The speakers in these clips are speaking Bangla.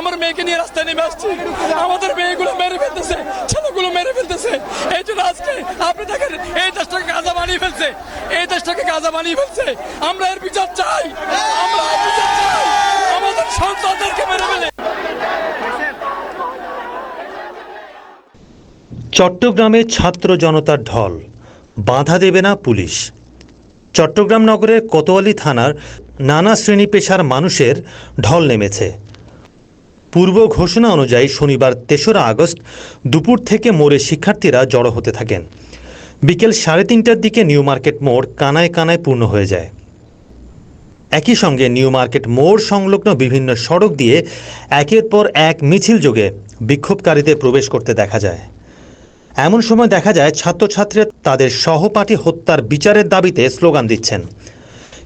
আমার মেয়েকে নিয়ে রাস্তায় নেমে আসছি। আমাদের মেয়েগুলো মেরে ফেলতেছে, ছেলেগুলো মেরে ফেলতেছে। এই জন্য আজকে আপনি দেখেন, এই দেশটাকে গাজা বানিয়ে ফেলছে। এই দেশটাকে গাজা বানিয়ে ফেলছে। আমরা এর বিচার চাই। আমরা এর বিচার চাই। আমাদের সন্তানদেরকে মেরে ফেলে। চট্টগ্রামে ছাত্র জনতার ঢল। বাধা দেবে না পুলিশ। চট্টগ্রাম নগরের কোতোয়ালি থানার নানা শ্রেণি পেশার মানুষের ঢল নেমেছে। পূর্ব ঘোষণা অনুযায়ী শনিবার তেসরা আগস্ট দুপুর থেকে মোড়ে শিক্ষার্থীরা জড়ো হতে থাকেন। বিকেল সাড়ে তিনটার দিকে নিউ মার্কেট মোড় কানায় কানায় পূর্ণ হয়ে যায়। একই সঙ্গে নিউ মার্কেট মোড় সংলগ্ন বিভিন্ন সড়ক দিয়ে একের পর এক মিছিল যোগে বিক্ষোভকারীদের প্রবেশ করতে দেখা যায়। এমন সময় দেখা যায়, ছাত্রছাত্রীরা তাদের সহপাঠী হত্যার বিচারের দাবিতে স্লোগান দিচ্ছেন।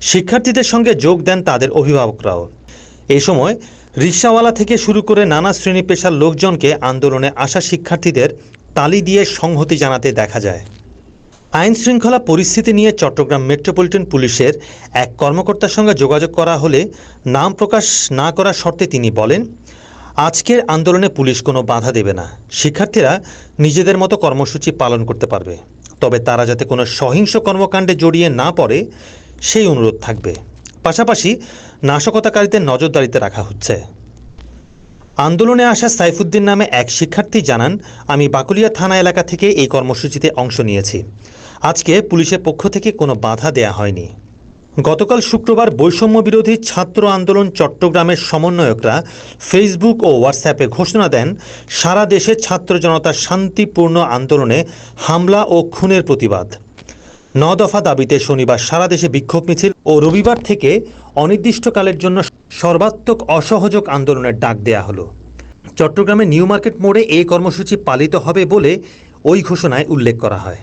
শিক্ষার্থীদের সঙ্গে যোগ দেন তাদের অভিভাবকরাও। এই সময় রিক্সাওয়ালা থেকে শুরু করে নানা শ্রেণি পেশার লোকজনকে আন্দোলনে আসা শিক্ষার্থীদের তালি দিয়ে সংহতি জানাতে দেখা যায়। আইন শৃঙ্খলা পরিস্থিতি নিয়ে চট্টগ্রাম মেট্রোপলিটন পুলিশের এক কর্মকর্তার সঙ্গে যোগাযোগ করা হলে নাম প্রকাশ না করার শর্তে তিনি বলেন, আজকের আন্দোলনে পুলিশ কোনো বাধা দেবে না। শিক্ষার্থীরা নিজেদের মতো কর্মসূচি পালন করতে পারবে। তবে তারা যাতে কোনো সহিংস কর্মকাণ্ডে জড়িয়ে না পড়ে, সেই অনুরোধ থাকবে। পাশাপাশি নাশকতাকারীদের নজরদারিতে রাখা হচ্ছে। আন্দোলনে আসা সাইফুদ্দিন নামে এক শিক্ষার্থী জানান, আমি বাকুলিয়া থানা এলাকা থেকে এই কর্মসূচিতে অংশ নিয়েছি। আজকে পুলিশের পক্ষ থেকে কোনো বাধা দেয়া হয়নি। গতকাল শুক্রবার বৈষম্য বিরোধী ছাত্র আন্দোলন চট্টগ্রামের সমন্বয়করা ফেসবুক ও হোয়াটসঅ্যাপে ঘোষণা দেন, সারা দেশে ছাত্র জনতার শান্তিপূর্ণ আন্দোলনে হামলা ও খুনের প্রতিবাদ। ন দফা দাবিতে শনিবার সারা দেশে বিক্ষোভ মিছিল ও রবিবার থেকে অনির্দিষ্টকালের জন্য সর্বাত্মক অসহযোগ আন্দোলনের ডাক দেয়া হলো। চট্টগ্রামে নিউ মার্কেট মোড়ে এই কর্মসূচি পালিত হবে বলে ওই ঘোষণায় উল্লেখ করা হয়।